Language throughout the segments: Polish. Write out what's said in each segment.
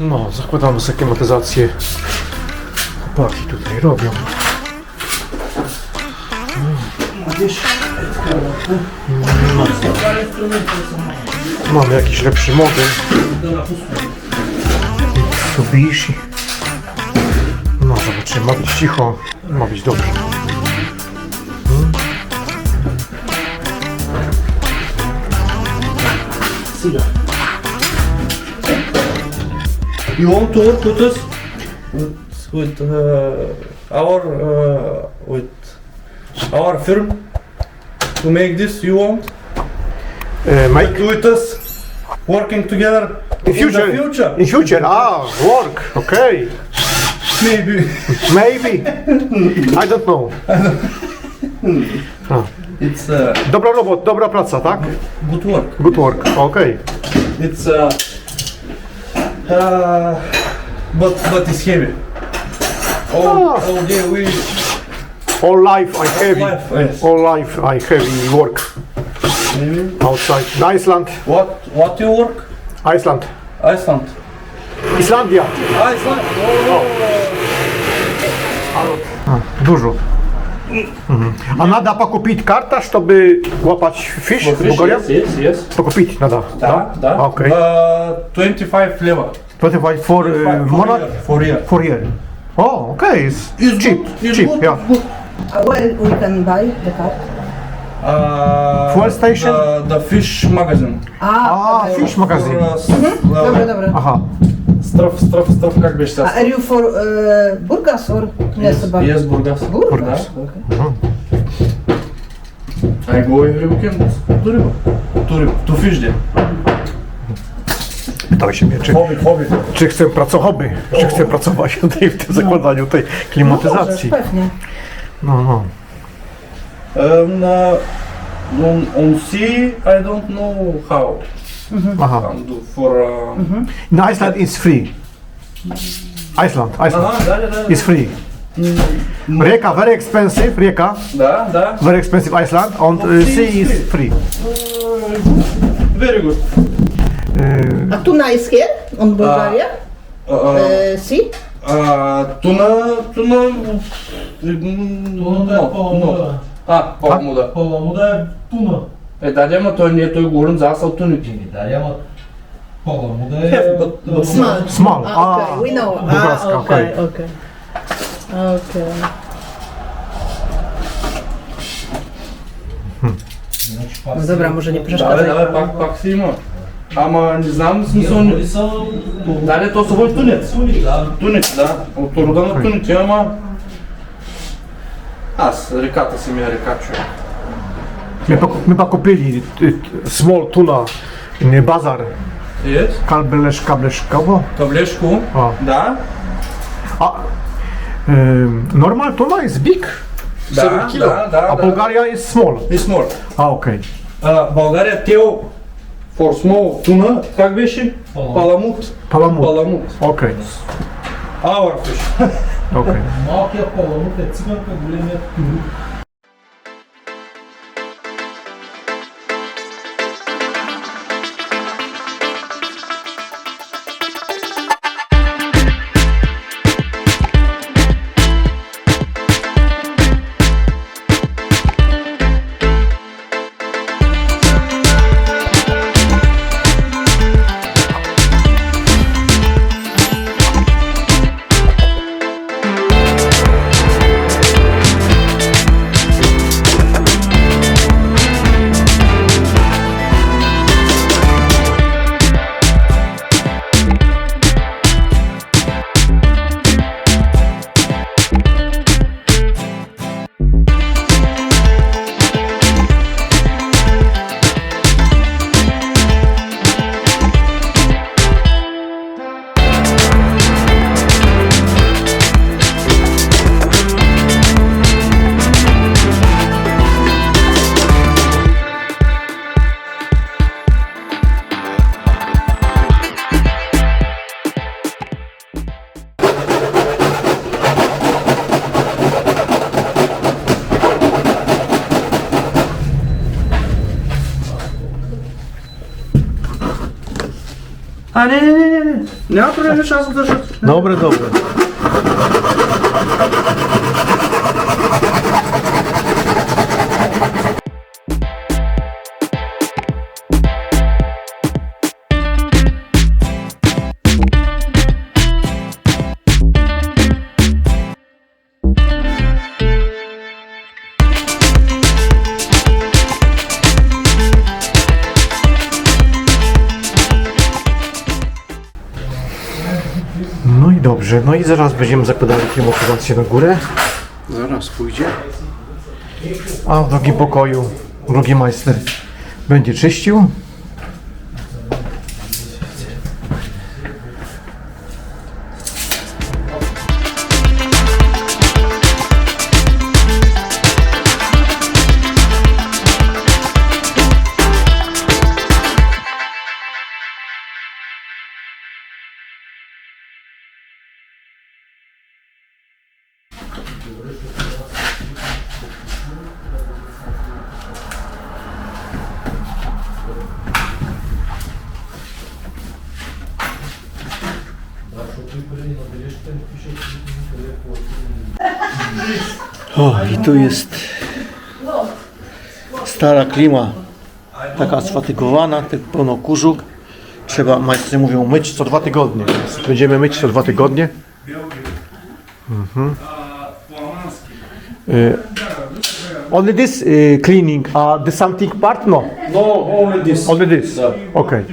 No, zakładamy sobie klimatyzację. Chłopaki tutaj robią. Mamy jakiś lepszy model. Mitsubishi. No, zobaczymy. Ma być cicho. Ma być dobrze. You want to work with us? With, with uh, our uh, with our firm to make this? You want? E, Mike? Do with us? Working together In future. the future? In future, ah, work, okay. Maybe. Maybe. I don't know. It's uh, Dobra robot, dobra praca, tak? good work. Good work, okay It's uh, uh, but but it's heavy. All, Ah. all day we All life I heavy. life. Yes. All life I heavy work Maybe. outside. Iceland, What what you work? Iceland. Iceland. Islandia. Iceland. Oh. Dużo. Mhm. A nada покупить карта, чтобы łapać fish For w fish, Bułgarii? yes, yes, yes. Покупить надо. Да, да. Окей. Uh, 25 leva. 25 for uh, For month? year, For year. For year. Oh, okay. It's, It's cheap. good, it's cheap, good, yeah. good. Uh, Where we can buy the car? Uh, Fuel station? The, the fish magazine. А, okay. fish magazine. For, uh, s- Dobra, uh, dobra. Aha. Strof, strof, strofkak byś A are you for e, uh, Burgas or Nesaba? Yes, Burgas. Burgas. I go every weekend to river. To river. To fish there. Pytał się mnie, czy, Hobby, hobby. czy chcę pracochoby, czy chcę pracować tutaj w tym zakładaniu tej klimatyzacji. No, no, no. Um, uh, on, on sea, I don't know how. Aha. Can do for. Um, In Iceland is free. Iceland, Iceland Ага, да, да, да. is free. Rieka very expensive, rieka Да, да. very expensive Iceland and uh, sea is free. Very good. Uh, A tuna is here on Bulgaria? Uh, uh, Uh, see? uh, tuna, tuna, no, no. А, Палмуда. Паламуда е туна. E daremo to nije, to je gurun zasao tuniki. Daremo polo model. Small. Small. Ah, okay. We know. Bugarska, ah, okay, okay. Okay. Hm. No dobra, może nie przeszkadzaj. Ale, ale pak, pak Simo. Ama nizam sınıfın lanet olsa boş tunet. Tunet la. Oturudan tunet ama. As, rekata simi rekaccio. my, pok- my pokupili y, small tuna in bazar. Yes. Kalbelesz, kableszkowo. Каблешко. А. Да. A um, normal tuna is big. Да, 7 kilo. да, да, a да. Bulgaria is small. И смол. A, okej. А, България тел for small туна, как беше? Паламут. Паламут. Palamut. Паламут. Okej, Our fish. okej. Малкият паламут е циганка, големият турик. А, не, не, не, не, Не пройде часу даже. Добре, добре. I dobrze, no i zaraz będziemy zakładali klimatyzację na górę. Zaraz pójdzie. A w drugim pokoju drugi majster będzie czyścił. O, i tu jest stara klima, taka asfatykowana, tak pełno kurzu. Trzeba, majstry mówią, myć co dwa tygodnie. Będziemy myć co dwa tygodnie. Mhm. Y, only this y, cleaning, a the something part? No, No, only this. only this. Okay.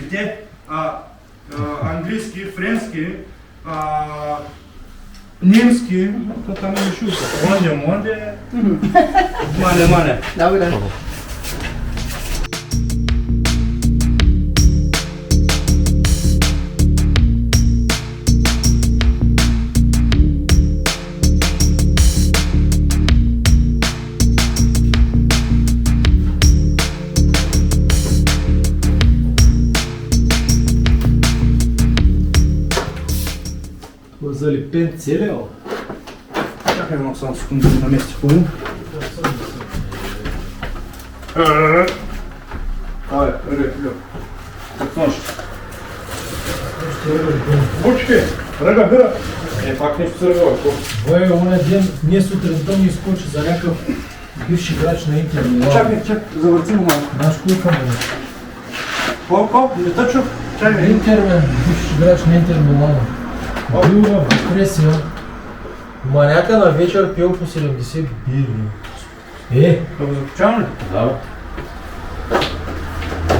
Где а, а, английский, френский, а, немский, то там еще Монде, Монде, Мане, Мане. Dobra. Залепен целия. Чакай едно само секунда да намести хубаво. Ръка, ръка. Как нож? Бучки, ръка, бира. Е, пак нещо се ръгава. Бой, оня ден, ние сутринта ми изкочи за някакъв бивши играч на Интер. Чакай, чакай, завърти му малко. Наш колко му хоп, не тъчу. е? Чакай, Интер, бивши играч на Интер Милан. Бил в депресия. Маняка на вечер пил по 70 бири. Е, да го закачавам ли? да.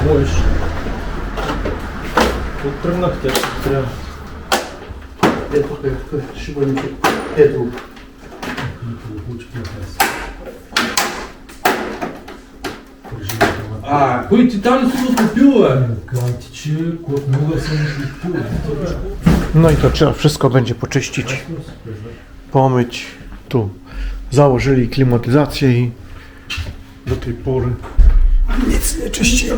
Можеш. Тук тръгнахте, трябва. Ето, ето, ще бъде. Ето. А, кой ти там си го купил, бе? Казвам ти, че много съм пил. No i to trzeba wszystko będzie poczyścić, pomyć. Tu założyli klimatyzację i do tej pory nic nie czyścili.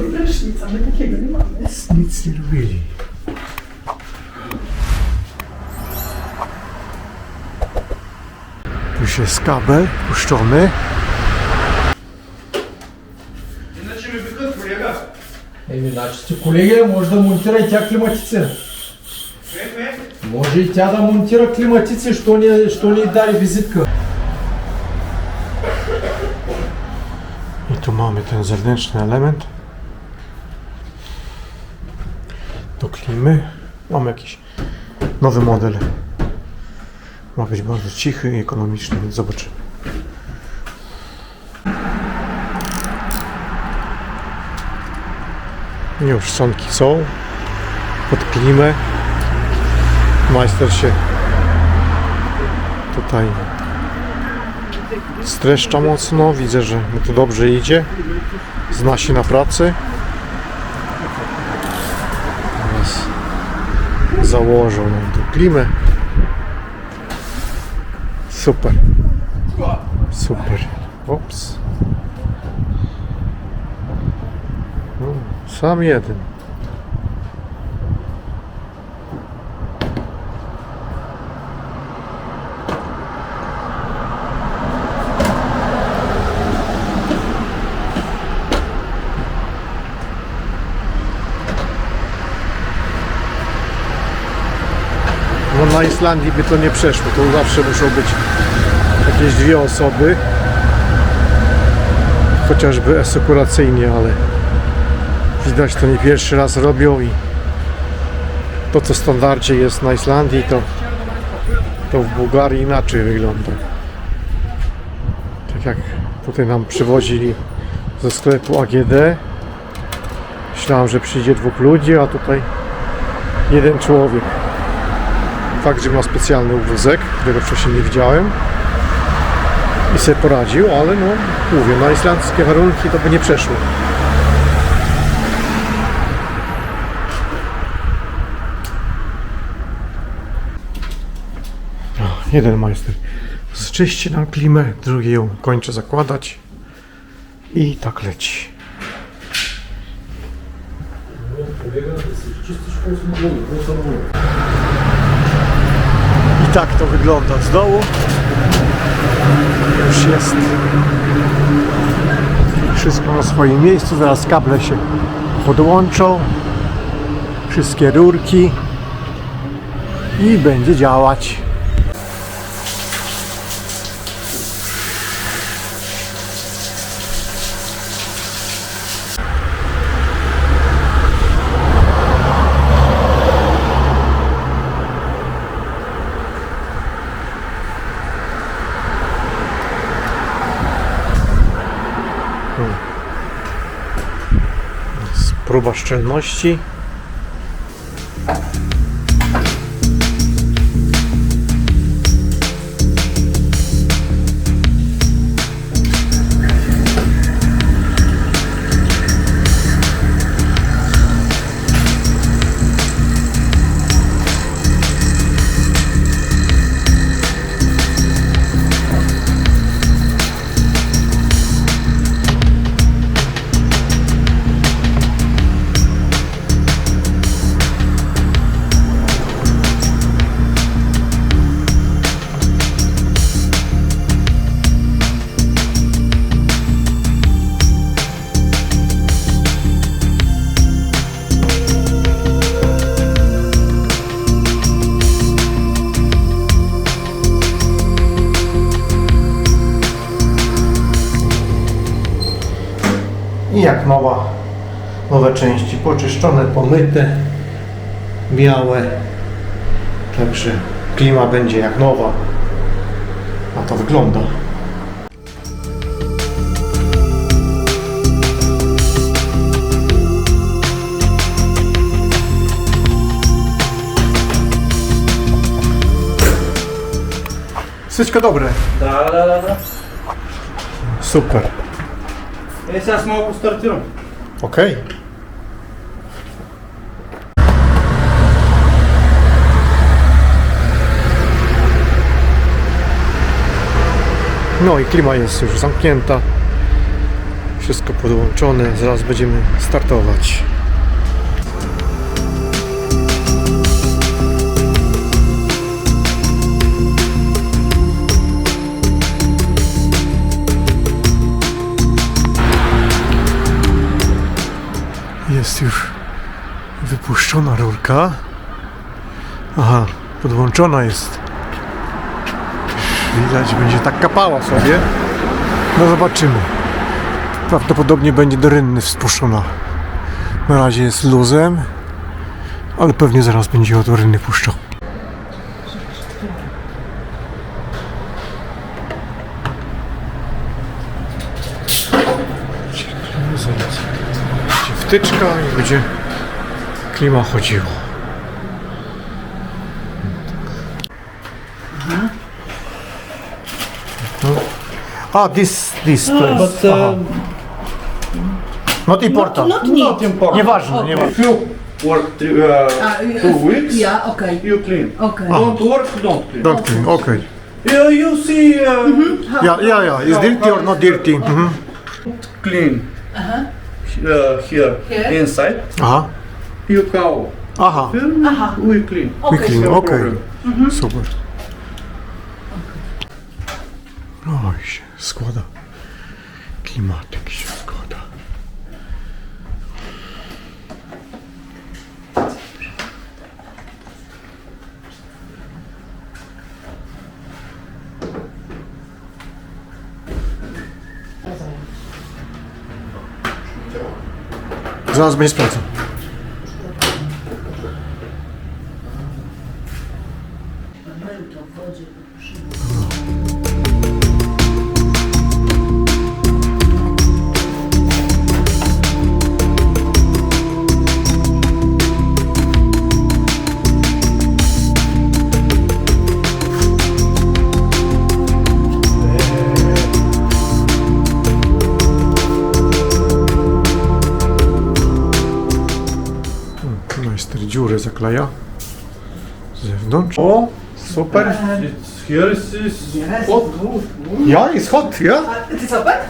Nic nie robili. Tu się jest kabel puszczony. Evlat, kolege, można monitować jak klimatyzację. може да монтира и тя климатицира. Може и тя да монтира климатици, що ни, що ни даде визитка. I tu mamy ten zewnętrzny element do klimy. Mamy jakiś nowy model. Ma być bardzo cichy i ekonomiczny, więc zobaczymy. Już sonki są pod klimę. Majster się tutaj streszcza mocno. Widzę, że mu to dobrze idzie. Zna się na pracy. Teraz założą nam tu klimę. Super. Super. Ops. No, sam jeden. na Islandii by to nie przeszło. To zawsze muszą być jakieś dwie osoby. Chociażby asekuracyjnie, ale widać to nie pierwszy raz robią i to co standardzie jest na Islandii to, to w Bułgarii inaczej wygląda. Tak jak tutaj nam przywozili ze sklepu AGD. Myślałem, że przyjdzie dwóch ludzi, a tutaj jeden człowiek. Fakt, że ma specjalny wózek, którego wcześniej nie widziałem i sobie poradził, ale no mówię, na islandzkie warunki to by nie przeszło. Jeden majster zczyści nam klimę, drugi ją kończy zakładać i tak leci. I tak to wygląda z dołu. Już jest wszystko na swoim miejscu. Zaraz kable się podłączą. Wszystkie rurki i będzie działać. Próba szczelności. jak nowa, nowe części, poczyszczone, pomyte, białe, także klima będzie jak nowa, a to wygląda. Wszystko dobre. Da, da, da, da. Super esasma usta Okej. No i klima jest już zamknięta. Wszystko podłączone. Zaraz będziemy startować. Jest już wypuszczona rurka. Aha, podłączona jest. Widać, będzie tak kapała sobie. No zobaczymy. Prawdopodobnie będzie do rynny spuszczona. Na razie jest luzem, ale pewnie zaraz będzie do rynny puszczał. Zaraz. Będzie wtyczka i będzie klima chodziło. No. A, this, this place. But Aha. uh, Not important. Not need. not important. Nieważne, nieważne. If you work three, uh, Ah, y- two weeks, Ja, okej. you clean. Okej. Don't work, don't clean. Don't clean, okay. You, you see uh, Yeah, yeah, yeah. Is dirty or not dirty? Mhm. clean Aha. Uh, here, Here? inside. Aha, You cow. aha. Film, Aha. we clean. We clean, No okej. problem. Super. No i się składa. Klimatyk się składa. Zaraz będzie sprawdzał. Majster zewnątrz. O, super. It's here is is hot. Ja, jest hot, ja? Ty co, tak?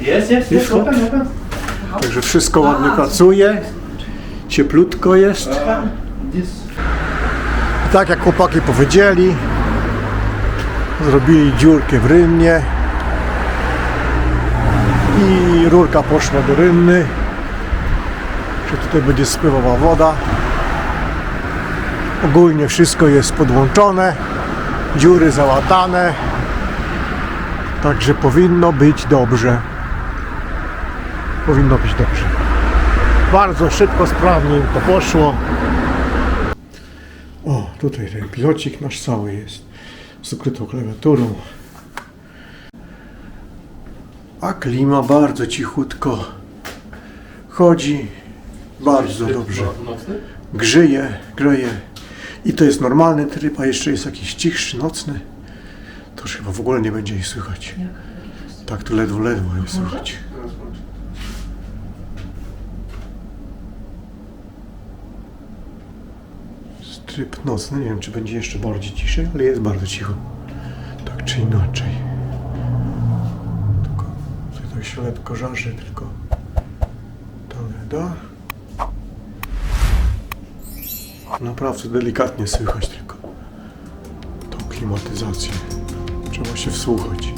Yes, yes, yes. Open, open. Także wszystko ładnie pracuje. Cieplutko jest. I tak jak chłopaki powiedzieli, zrobili dziurkę w rynnie i rurka poszła do rynny, że tutaj będzie spływała woda. Ogólnie wszystko jest podłączone, dziury załatane, także powinno być dobrze. Powinno być dobrze. Bardzo szybko, sprawnie to poszło. O, tutaj ten pilocik nasz cały jest z ukrytą klawiaturą. A klima bardzo cichutko chodzi. Bardzo dobrze. Grzeje, grzeje. I to jest normalny tryb, a jeszcze jest jakiś cichszy, nocny. To już chyba w ogóle nie będzie ich słychać. Tak, to ledwo, ledwo jest słychać. Tryb nocny, nie wiem czy będzie jeszcze bardziej ciszej, ale jest bardzo cicho. Tak czy inaczej. Tylko tutaj to się lekko żarzy, tylko to da. Naprawdę delikatnie słychać tylko tą klimatyzację. Trzeba się wsłuchać.